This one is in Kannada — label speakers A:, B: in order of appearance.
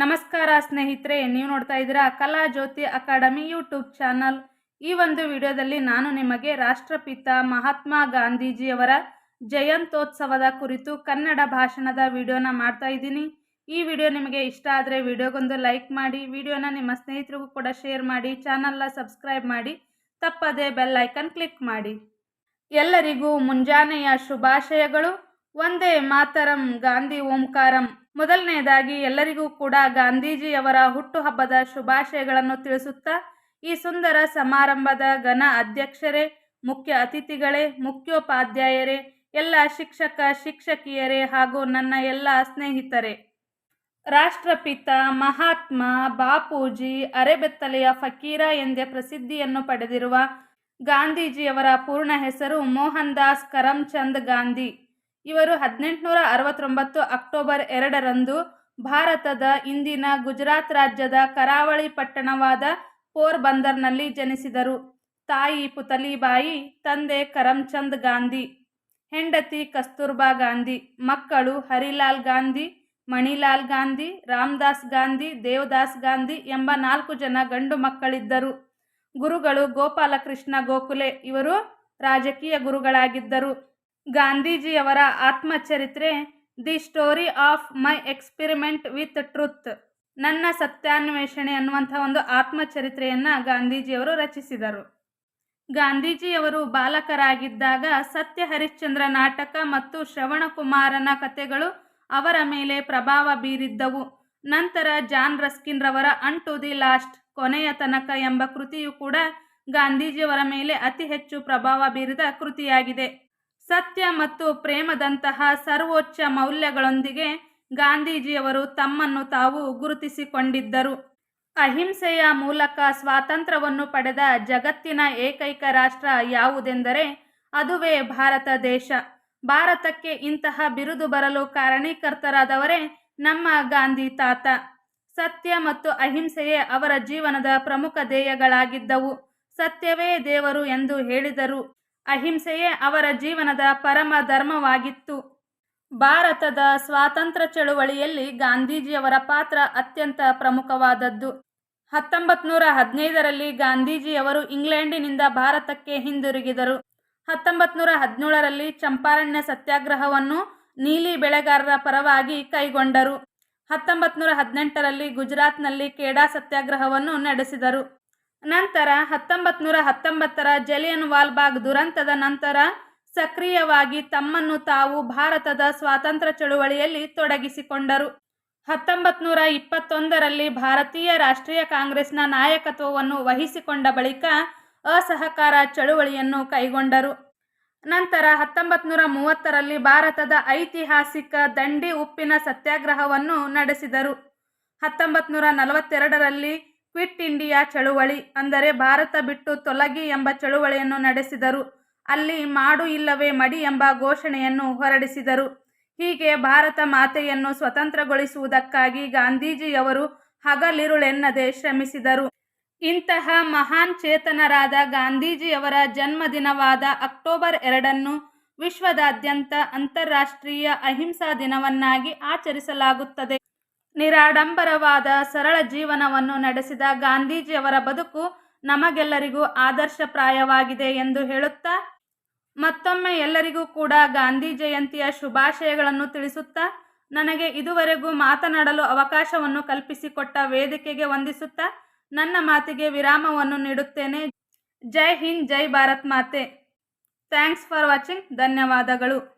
A: ನಮಸ್ಕಾರ ಸ್ನೇಹಿತರೆ, ನೀವು ನೋಡ್ತಾ ಇದ್ದೀರಾ ಕಲಾ ಜ್ಯೋತಿ ಅಕಾಡೆಮಿ ಯೂಟ್ಯೂಬ್ ಚಾನಲ್. ಈ ಒಂದು ವಿಡಿಯೋದಲ್ಲಿ ನಾನು ನಿಮಗೆ ರಾಷ್ಟ್ರಪಿತ ಮಹಾತ್ಮ ಗಾಂಧೀಜಿಯವರ ಜಯಂತ್ಯೋತ್ಸವದ ಕುರಿತು ಕನ್ನಡ ಭಾಷಣದ ವಿಡಿಯೋನ ಮಾಡ್ತಾ ಇದ್ದೀನಿ. ಈ ವಿಡಿಯೋ ನಿಮಗೆ ಇಷ್ಟ ಆದರೆ ವಿಡಿಯೋಗೊಂದು ಲೈಕ್ ಮಾಡಿ, ವಿಡಿಯೋನ ನಿಮ್ಮ ಸ್ನೇಹಿತರಿಗೂ ಕೂಡ ಶೇರ್ ಮಾಡಿ, ಚಾನಲ್ನ ಸಬ್ಸ್ಕ್ರೈಬ್ ಮಾಡಿ, ತಪ್ಪದೇ ಬೆಲ್ ಐಕನ್ ಕ್ಲಿಕ್ ಮಾಡಿ. ಎಲ್ಲರಿಗೂ ಮುಂಜಾನೆಯ ಶುಭಾಶಯಗಳು. ಒಂದೇ ಮಾತರಂ, ಗಾಂಧಿ ಓಂಕಾರಂ. ಮೊದಲನೆಯದಾಗಿ ಎಲ್ಲರಿಗೂ ಕೂಡ ಗಾಂಧೀಜಿಯವರ ಹುಟ್ಟುಹಬ್ಬದ ಶುಭಾಶಯಗಳನ್ನು ತಿಳಿಸುತ್ತಾ, ಈ ಸುಂದರ ಸಮಾರಂಭದ ಘನ ಅಧ್ಯಕ್ಷರೇ, ಮುಖ್ಯ ಅತಿಥಿಗಳೇ, ಮುಖ್ಯೋಪಾಧ್ಯಾಯರೇ, ಎಲ್ಲ ಶಿಕ್ಷಕ, ಶಿಕ್ಷಕಿಯರೇ ಹಾಗೂ ನನ್ನ ಎಲ್ಲ ಸ್ನೇಹಿತರೇ. ರಾಷ್ಟ್ರಪಿತ ಮಹಾತ್ಮ ಬಾಪೂಜಿ ಅರೆಬೆತ್ತಲೆಯ ಫಕೀರ ಎಂದೇ ಪ್ರಸಿದ್ಧಿಯನ್ನು ಪಡೆದಿರುವ ಗಾಂಧೀಜಿಯವರ ಪೂರ್ಣ ಹೆಸರು ಮೋಹನ್ ದಾಸ್ ಕರಮ್ಚಂದ್ ಗಾಂಧಿ. ಇವರು ಹದಿನೆಂಟುನೂರ ಅರವತ್ತೊಂಬತ್ತು ಅಕ್ಟೋಬರ್ ಎರಡರಂದು ಭಾರತದ ಇಂದಿನ ಗುಜರಾತ್ ರಾಜ್ಯದ ಕರಾವಳಿ ಪಟ್ಟಣವಾದ ಪೋರ್ಬಂದರ್ನಲ್ಲಿ ಜನಿಸಿದರು. ತಾಯಿ ಪುತಲಿಬಾಯಿ, ತಂದೆ ಕರಮ್ಚಂದ್ ಗಾಂಧಿ, ಹೆಂಡತಿ ಕಸ್ತೂರ್ಬಾ ಗಾಂಧಿ, ಮಕ್ಕಳು ಹರಿಲಾಲ್ ಗಾಂಧಿ, ಮಣಿಲಾಲ್ ಗಾಂಧಿ, ರಾಮದಾಸ್ ಗಾಂಧಿ, ದೇವದಾಸ್ ಗಾಂಧಿ ಎಂಬ ನಾಲ್ಕು ಜನ ಗಂಡು ಮಕ್ಕಳಿದ್ದರು. ಗುರುಗಳು ಗೋಪಾಲಕೃಷ್ಣ ಗೋಕುಲೆ ಇವರು ರಾಜಕೀಯ ಗುರುಗಳಾಗಿದ್ದರು. ಗಾಂಧೀಜಿಯವರ ಆತ್ಮಚರಿತ್ರೆ, the story of my experiment with truth ನನ್ನ ಸತ್ಯಾನ್ವೇಷಣೆ ಅನ್ನುವಂಥ ಒಂದು ಆತ್ಮಚರಿತ್ರೆಯನ್ನು ಗಾಂಧೀಜಿಯವರು ರಚಿಸಿದರು. ಗಾಂಧೀಜಿಯವರು ಬಾಲಕರಾಗಿದ್ದಾಗ ಸತ್ಯ ಹರಿಶ್ಚಂದ್ರ ನಾಟಕ ಮತ್ತು ಶ್ರವಣಕುಮಾರನ ಕಥೆಗಳು ಅವರ ಮೇಲೆ ಪ್ರಭಾವ ಬೀರಿದ್ದವು. ನಂತರ ಜಾನ್ ರಸ್ಕಿನ್ ರವರ ಅನ್ ಟು ದಿ ಲಾಸ್ಟ್ ಕೊನೆಯ ತನಕ ಎಂಬ ಕೃತಿಯು ಕೂಡ ಗಾಂಧೀಜಿಯವರ ಮೇಲೆ ಅತಿ ಹೆಚ್ಚು ಪ್ರಭಾವ ಬೀರಿದ ಕೃತಿಯಾಗಿದೆ. ಸತ್ಯ ಮತ್ತು ಪ್ರೇಮದಂತಹ ಸರ್ವೋಚ್ಚ ಮೌಲ್ಯಗಳೊಂದಿಗೆ ಗಾಂಧೀಜಿಯವರು ತಮ್ಮನ್ನು ತಾವು ಗುರುತಿಸಿಕೊಂಡಿದ್ದರು. ಅಹಿಂಸೆಯ ಮೂಲಕ ಸ್ವಾತಂತ್ರ್ಯವನ್ನು ಪಡೆದ ಜಗತ್ತಿನ ಏಕೈಕ ರಾಷ್ಟ್ರ ಯಾವುದೆಂದರೆ ಅದುವೇ ಭಾರತ ದೇಶ. ಭಾರತಕ್ಕೆ ಇಂತಹ ಬಿರುದು ಬರಲು ಕಾರಣೀಕರ್ತರಾದವರೇ ನಮ್ಮ ಗಾಂಧಿ ತಾತ. ಸತ್ಯ ಮತ್ತು ಅಹಿಂಸೆಯೇ ಅವರ ಜೀವನದ ಪ್ರಮುಖ ಧ್ಯೇಯಗಳಾಗಿದ್ದವು. ಸತ್ಯವೇ ದೇವರು ಎಂದು ಹೇಳಿದರು. ಅಹಿಂಸೆಯೇ ಅವರ ಜೀವನದ ಪರಮ ಧರ್ಮವಾಗಿತ್ತು ಭಾರತದ ಸ್ವಾತಂತ್ರ್ಯ ಚಳುವಳಿಯಲ್ಲಿ ಗಾಂಧೀಜಿಯವರ ಪಾತ್ರ ಅತ್ಯಂತ ಪ್ರಮುಖವಾದದ್ದು. ಹತ್ತೊಂಬತ್ತು ನೂರ ಹದಿನೈದರಲ್ಲಿ ಗಾಂಧೀಜಿಯವರು ಇಂಗ್ಲೆಂಡಿನಿಂದ ಭಾರತಕ್ಕೆ ಹಿಂದಿರುಗಿದರು. ಹತ್ತೊಂಬತ್ತು ನೂರ ಹದಿನೇಳರಲ್ಲಿ ಚಂಪಾರಣ್ಯ ಸತ್ಯಾಗ್ರಹವನ್ನು ನೀಲಿ ಬೆಳೆಗಾರರ ಪರವಾಗಿ ಕೈಗೊಂಡರು. ಹತ್ತೊಂಬತ್ತು ನೂರ ಹದಿನೆಂಟರಲ್ಲಿ ಗುಜರಾತ್ನಲ್ಲಿ ಕೇಡಾ ಸತ್ಯಾಗ್ರಹವನ್ನು ನಡೆಸಿದರು. ನಂತರ ಹತ್ತೊಂಬತ್ತು ನೂರ ಹತ್ತೊಂಬತ್ತರ ಜಲಿಯನ್ ವಾಲ್ಬಾಗ್ ದುರಂತದ ನಂತರ ಸಕ್ರಿಯವಾಗಿ ತಮ್ಮನ್ನು ತಾವು ಭಾರತದ ಸ್ವಾತಂತ್ರ್ಯ ಚಳುವಳಿಯಲ್ಲಿ ತೊಡಗಿಸಿಕೊಂಡರು. ಹತ್ತೊಂಬತ್ತು ನೂರ ಇಪ್ಪತ್ತೊಂದರಲ್ಲಿ ಭಾರತೀಯ ರಾಷ್ಟ್ರೀಯ ಕಾಂಗ್ರೆಸ್ನ ನಾಯಕತ್ವವನ್ನು ವಹಿಸಿಕೊಂಡ ಬಳಿಕ ಅಸಹಕಾರ ಚಳುವಳಿಯನ್ನು ಕೈಗೊಂಡರು. ನಂತರ ಹತ್ತೊಂಬತ್ತು ನೂರ ಮೂವತ್ತರಲ್ಲಿ ಭಾರತದ ಐತಿಹಾಸಿಕ ದಂಡಿ ಉಪ್ಪಿನ ಸತ್ಯಾಗ್ರಹವನ್ನು ನಡೆಸಿದರು. ಹತ್ತೊಂಬತ್ತು ನೂರ ನಲವತ್ತೆರಡರಲ್ಲಿ ಕ್ವಿಟ್ ಇಂಡಿಯಾ ಚಳುವಳಿ ಅಂದರೆ ಭಾರತ ಬಿಟ್ಟು ತೊಲಗಿ ಎಂಬ ಚಳುವಳಿಯನ್ನು ನಡೆಸಿದರು. ಅಲ್ಲಿ ಮಾಡು ಇಲ್ಲವೇ ಮಡಿ ಎಂಬ ಘೋಷಣೆಯನ್ನು ಹೊರಡಿಸಿದರು. ಹೀಗೆ ಭಾರತ ಮಾತೆಯನ್ನು ಸ್ವತಂತ್ರಗೊಳಿಸುವುದಕ್ಕಾಗಿ ಗಾಂಧೀಜಿಯವರು ಹಗಲಿರುಳೆನ್ನದೆ ಶ್ರಮಿಸಿದರು. ಇಂತಹ ಮಹಾನ್ ಚೇತನರಾದ ಗಾಂಧೀಜಿಯವರ ಜನ್ಮದಿನವಾದ ಅಕ್ಟೋಬರ್ ಎರಡನ್ನು ವಿಶ್ವದಾದ್ಯಂತ ಅಂತಾರಾಷ್ಟ್ರೀಯ ಅಹಿಂಸಾ ದಿನವನ್ನಾಗಿ ಆಚರಿಸಲಾಗುತ್ತದೆ. ನಿರಾಡಂಬರವಾದ ಸರಳ ಜೀವನವನ್ನು ನಡೆಸಿದ ಗಾಂಧೀಜಿಯವರ ಬದುಕು ನಮಗೆಲ್ಲರಿಗೂ ಆದರ್ಶಪ್ರಾಯವಾಗಿದೆ ಎಂದು ಹೇಳುತ್ತಾ, ಮತ್ತೊಮ್ಮೆ ಎಲ್ಲರಿಗೂ ಕೂಡ ಗಾಂಧಿ ಜಯಂತಿಯ ಶುಭಾಶಯಗಳನ್ನು ತಿಳಿಸುತ್ತಾ, ನನಗೆ ಇದುವರೆಗೂ ಮಾತನಾಡಲು ಅವಕಾಶವನ್ನು ಕಲ್ಪಿಸಿಕೊಟ್ಟ ವೇದಿಕೆಗೆ ವಂದಿಸುತ್ತಾ, ನನ್ನ ಮಾತಿಗೆ ವಿರಾಮವನ್ನು ನೀಡುತ್ತೇನೆ. ಜೈ ಹಿಂದ್, ಜೈ ಭಾರತ್ ಮಾತೆ. Thanks for watching. ಧನ್ಯವಾದಗಳು.